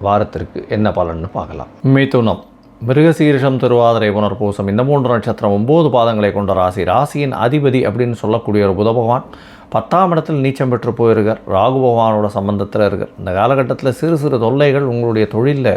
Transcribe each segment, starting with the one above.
வாரத்திற்கு என்ன பலன்னு பார்க்கலாம். மிதுனம். மிருகசீரிஷம் திருவாதிரை புனர்பூசம். இந்த மூன்று நட்சத்திரம் ஒம்பது பாதங்களை கொண்ட ராசி. ராசியின் அதிபதி அப்படின்னு சொல்லக்கூடிய ஒரு புத பகவான் பத்தாம் இடத்தில் நீச்சம் பெற்று போயிருக்கார். ராகு பகவானோட சம்பந்தத்தில் இருக்கார். இந்த காலகட்டத்தில் சிறு சிறு தொல்லைகள் உங்களுடைய தொழிலில்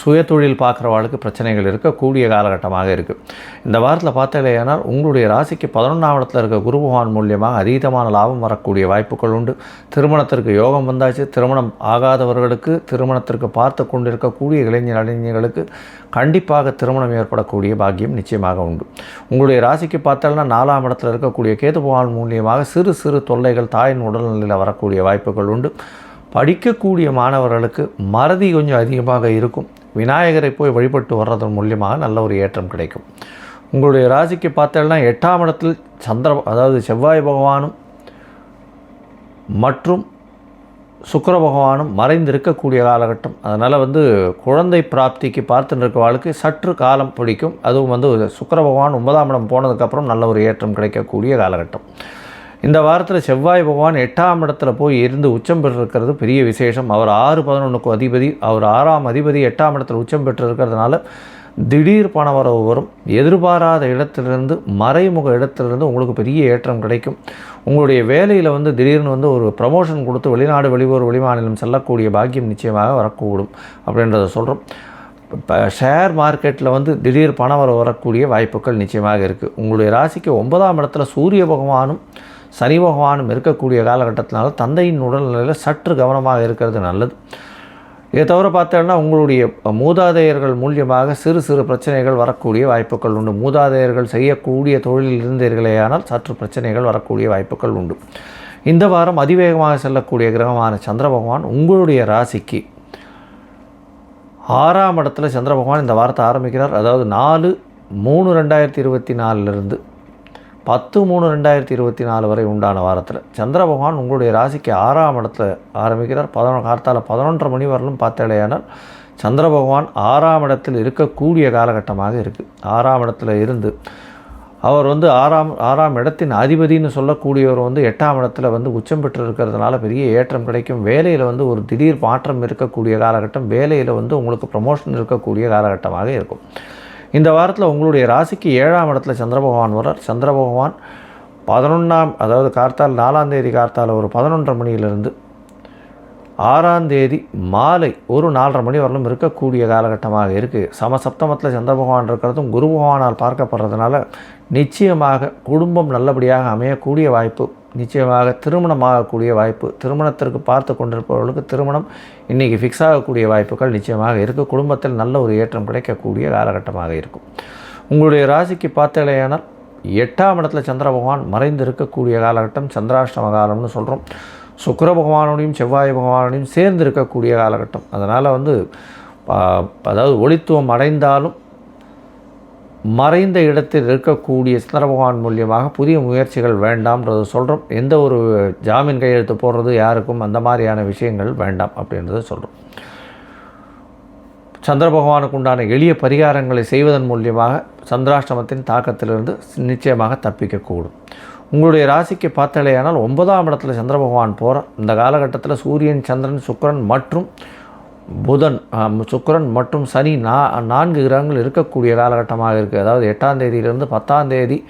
சுய தொழில் பார்க்குறவாளுக்கு பிரச்சனைகள் இருக்கக்கூடிய காலகட்டமாக இருக்குது இந்த வாரத்தில் பார்த்தீங்கன்னா உங்களுடைய ராசிக்கு பதினொன்றாம் இடத்துல இருக்க குரு பகவான் மூலியமாக அதீதமான லாபம் வரக்கூடிய வாய்ப்புகள் உண்டு. திருமணத்திற்கு யோகம் வந்தாச்சு. திருமணம் ஆகாதவர்களுக்கு திருமணத்திற்கு பார்த்து கொண்டிருக்கக்கூடிய இளைஞர் இளைஞர்களுக்கு கண்டிப்பாக திருமணம் ஏற்படக்கூடிய பாக்கியம் நிச்சயமாக உண்டு. உங்களுடைய ராசிக்கு பார்த்தாலும் நாலாம் இடத்துல இருக்கக்கூடிய கேது பகவான் மூலியமாக சிறு சிறு தொல்லைகள் தாயின் உடல்நிலையில் வரக்கூடிய வாய்ப்புகள் உண்டு. படிக்கக்கூடிய மாணவர்களுக்கு மறதி கொஞ்சம் அதிகமாக இருக்கும். விநாயகரை போய் வழிபட்டு வர்றதன் மூலியமாக நல்ல ஒரு ஏற்றம் கிடைக்கும். உங்களுடைய ராசிக்கு பார்த்தோம்னா எட்டாம் இடத்தில் சந்திர அதாவது செவ்வாய் பகவானும் மற்றும் சுக்கர பகவானும் மறைந்திருக்கக்கூடிய காலகட்டம். அதனால் வந்து குழந்தை பிராப்திக்கு பார்த்துட்டு வாழ்க்கை சற்று காலம் பிடிக்கும். அதுவும் வந்து சுக்கர பகவான் ஒன்பதாம் இடம் போனதுக்கப்புறம் நல்ல ஒரு ஏற்றம் கிடைக்கக்கூடிய காலகட்டம். இந்த வாரத்தில் செவ்வாய் பகவான் எட்டாம் இடத்துல போய் இருந்து உச்சம் பெற்றிருக்கிறது பெரிய விசேஷம். அவர் ஆறு பதினொன்றுக்கும் அதிபதி அவர் ஆறாம் அதிபதி எட்டாம் இடத்துல உச்சம் பெற்றிருக்கிறதுனால திடீர் பணவரவு வரும். எதிர்பாராத இடத்திலிருந்து மறைமுக இடத்திலிருந்து உங்களுக்கு பெரிய ஏற்றம் கிடைக்கும். உங்களுடைய வேலையில் வந்து திடீர்னு வந்து ஒரு ப்ரமோஷன் கொடுத்து வெளிநாடு வெளியூர் வெளிமாநிலம் செல்லக்கூடிய பாக்கியம் நிச்சயமாக வரக்கூடும் அப்படின்றத சொல்கிறோம் இப்போ ஷேர் மார்க்கெட்டில் வந்து திடீர் பணம் வர வரக்கூடிய வாய்ப்புகள் நிச்சயமாக இருக்குது உங்களுடைய ராசிக்கு ஒன்பதாம் இடத்துல சூரிய பகவானும் சனி பகவானும் இருக்கக்கூடிய காலகட்டத்தினால தந்தையின் உடல்நிலையில் சற்று கவனமாக இருக்கிறது நல்லது. இதை தவிர பார்த்தோன்னா உங்களுடைய மூதாதையர்கள் மூலியமாக சிறு சிறு பிரச்சனைகள் வரக்கூடிய வாய்ப்புகள் உண்டு. மூதாதையர்கள் செய்யக்கூடிய தொழிலில் இருந்தீர்களேயானால் சற்று பிரச்சனைகள் வரக்கூடிய வாய்ப்புகள் உண்டு. இந்த வாரம் அதிவேகமாக செல்லக்கூடிய கிரகமான சந்திர பகவான் உங்களுடைய ராசிக்கு ஆறாம் இடத்துல சந்திர பகவான் இந்த வாரத்தை ஆரம்பிக்கிறார். அதாவது நாலு மூணு ரெண்டாயிரத்தி இருபத்தி நாலுலேருந்து பத்து மூணு ரெண்டாயிரத்தி இருபத்தி நாலு வரை உண்டான வாரத்தில். சந்திர பகவான் உங்களுடைய ராசிக்கு ஆறாம் இடத்துல ஆரம்பிக்கிறார். பதினொன்று கார்த்தால பதினொன்றரை மணி வரலும் பார்த்தடையானால் சந்திர பகவான் ஆறாம் இடத்தில் இருக்கக்கூடிய காலகட்டமாக இருக்குது ஆறாம் இடத்துல இருந்து அவர் வந்து ஆறாம் ஆறாம் இடத்தின் அதிபதினு சொல்லக்கூடியவர் வந்து எட்டாம் இடத்துல வந்து உச்சம் பெற்று இருக்கிறதுனால பெரிய ஏற்றம் கிடைக்கும். வேலையில் வந்து ஒரு திடீர் மாற்றம் இருக்கக்கூடிய காலகட்டம் வேலையில் வந்து உங்களுக்கு ப்ரமோஷன் இருக்கக்கூடிய காலகட்டமாக இருக்கும். இந்த வாரத்தில் உங்களுடைய ராசிக்கு ஏழாம் இடத்துல சந்திர பகவான் வரார் சந்திர பகவான் பதினொன்றாம் அதாவது கார்த்தால் நாலாம் தேதி கார்த்தால் ஒரு பதினொன்றரை மணியிலிருந்து ஆறாம் தேதி மாலை ஒரு நாலரை மணி வரலும் இருக்கக்கூடிய காலகட்டமாக இருக்குது சமசப்தமத்தில் சந்திர பகவான் இருக்கிறதும் குரு பகவானால் பார்க்கப்படுறதுனால நிச்சயமாக குடும்பம் நல்லபடியாக அமையக்கூடிய வாய்ப்பு நிச்சயமாக திருமணமாகக்கூடிய வாய்ப்பு திருமணத்திற்கு பார்த்து கொண்டிருப்பவர்களுக்கு திருமணம் இன்றைக்கி ஃபிக்ஸ் ஆகக்கூடிய வாய்ப்புகள் நிச்சயமாக இருக்குது குடும்பத்தில் நல்ல ஒரு ஏற்றம் கிடைக்கக்கூடிய காலகட்டமாக இருக்கும். உங்களுடைய ராசிக்கு பார்த்தலையானால் எட்டாம் இடத்துல சந்திர பகவான் மறைந்து இருக்கக்கூடிய காலகட்டம் சந்திராஷ்டம காலம்னு சொல்கிறோம் சுக்கர பகவானோடையும் செவ்வாய் பகவானோடையும் சேர்ந்து இருக்கக்கூடிய காலகட்டம். அதனால் வந்து அதாவது ஒளித்துவம் அடைந்தாலும் மறைந்த இடத்தில் இருக்கக்கூடிய சந்திர பகவான் மூலியமாக புதிய முயற்சிகள் வேண்டாம்ன்றது சொல்கிறோம் எந்த ஒரு ஜாமீன் கையெழுத்து போடுறது யாருக்கும் அந்த மாதிரியான விஷயங்கள் வேண்டாம் அப்படின்றத சொல்கிறோம் சந்திர பகவானுக்கு உண்டான எளிய பரிகாரங்களை செய்வதன் மூலியமாக சந்திராஷ்டமத்தின் தாக்கத்திலிருந்து நிச்சயமாக தப்பிக்கக்கூடும். உங்களுடைய ராசிக்கு பார்த்தலையானால் ஒன்பதாம் இடத்துல சந்திர பகவான் போகிறார் இந்த காலகட்டத்தில் சூரியன் சந்திரன் சுக்கரன் மற்றும் புதன் சுக்கரன் மற்றும் சனி நா நான்கு கிரகங்கள் இருக்கக்கூடிய காலகட்டமாக இருக்குது அதாவது எட்டாம் தேதியிலிருந்து பத்தாம் தேதி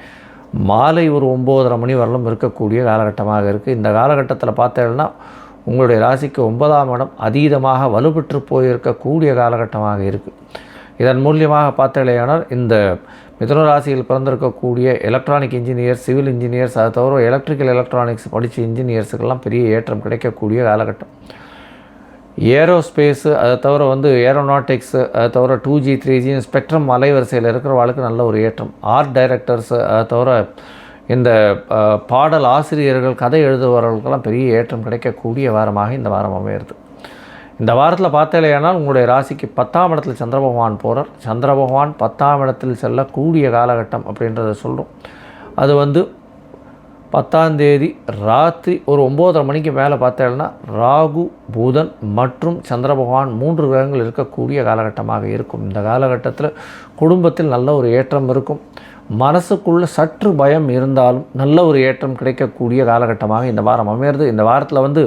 மாலை ஒரு ஒம்போதரை மணி வரலும் இருக்கக்கூடிய காலகட்டமாக இருக்குது இந்த காலகட்டத்தில் பார்த்தேன்னா உங்களுடைய ராசிக்கு ஒன்பதாம் இடம் அதீதமாக வலுப்பெற்று போயிருக்கக்கூடிய காலகட்டமாக இருக்குது இதன் மூலியமாக பார்த்தேனால் இந்த மிதுன ராசியில் பிறந்திருக்கக்கூடிய எலக்ட்ரானிக் இன்ஜினியர் சிவில் இன்ஜினியர்ஸ் அதை தவிர எலக்ட்ரிக்கல் எலக்ட்ரானிக்ஸ் படித்த இன்ஜினியர்ஸுக்கெல்லாம் பெரிய ஏற்றம் கிடைக்கக்கூடிய காலகட்டம். ஏரோஸ்பேஸு அதை தவிர வந்து ஏரோநாட்டிக்ஸு அதை தவிர two G three G spectrum அலைவரிசையில் இருக்கிறவளுக்கு நல்ல ஒரு ஏற்றம். ஆர்ட் டைரக்டர்ஸு அதை தவிர இந்த பாடல் ஆசிரியர்கள் கதை எழுதுபவர்களுக்கெல்லாம் பெரிய ஏற்றம் கிடைக்கக்கூடிய வாரமாக இந்த வாரம் அமையிறது. இந்த வாரத்தில் பார்த்தலையானால் உங்களுடைய ராசிக்கு பத்தாம் இடத்தில் சந்திர பகவான் போகிறார் சந்திர பகவான் பத்தாம் இடத்தில் செல்லக்கூடிய காலகட்டம் அப்படின்றத சொல்கிறோம் அது வந்து பத்தாந்தேதி ராத்திரி ஒரு ஒம்போதரை மணிக்கு மேலே பார்த்தேன்னா ராகு புதன் மற்றும் சந்திர பகவான் மூன்று கிரகங்கள் இருக்கக்கூடிய காலகட்டமாக இருக்கும். இந்த காலகட்டத்தில் குடும்பத்தில் நல்ல ஒரு ஏற்றம் இருக்கும். மனசுக்குள்ளே சற்று பயம் இருந்தாலும் நல்ல ஒரு ஏற்றம் கிடைக்கக்கூடிய காலகட்டமாக இந்த வாரம் அமையிறது. இந்த வாரத்தில் வந்து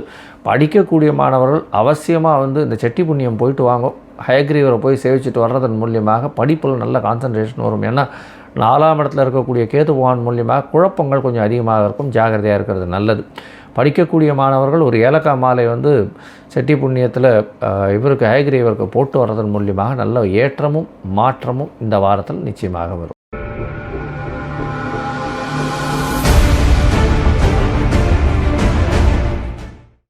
படிக்கக்கூடிய மாணவர்கள் அவசியமாக வந்து இந்த செட்டி புண்ணியம் போயிட்டு வாங்கும் ஹயக்ரீவரை போய் சேவிச்சுட்டு வர்றதன் மூலியமாக படிப்பில் நல்ல கான்சன்ட்ரேஷன் வரும். ஏன்னா நாலாம் இடத்துல இருக்கக்கூடிய கேதுபவான் மூலியமாக குழப்பங்கள் கொஞ்சம் அதிகமாக இருக்கும் ஜாகிரதையாக இருக்கிறது நல்லது. படிக்கக்கூடிய மாணவர்கள் ஒரு ஏலக்காய் மாலை வந்து செட்டி புண்ணியத்தில் இவருக்கு ஹயக்ரீவருக்கு போட்டு வர்றதன் மூலியமாக நல்ல ஏற்றமும் மாற்றமும் இந்த வாரத்தில் நிச்சயமாக வரும்.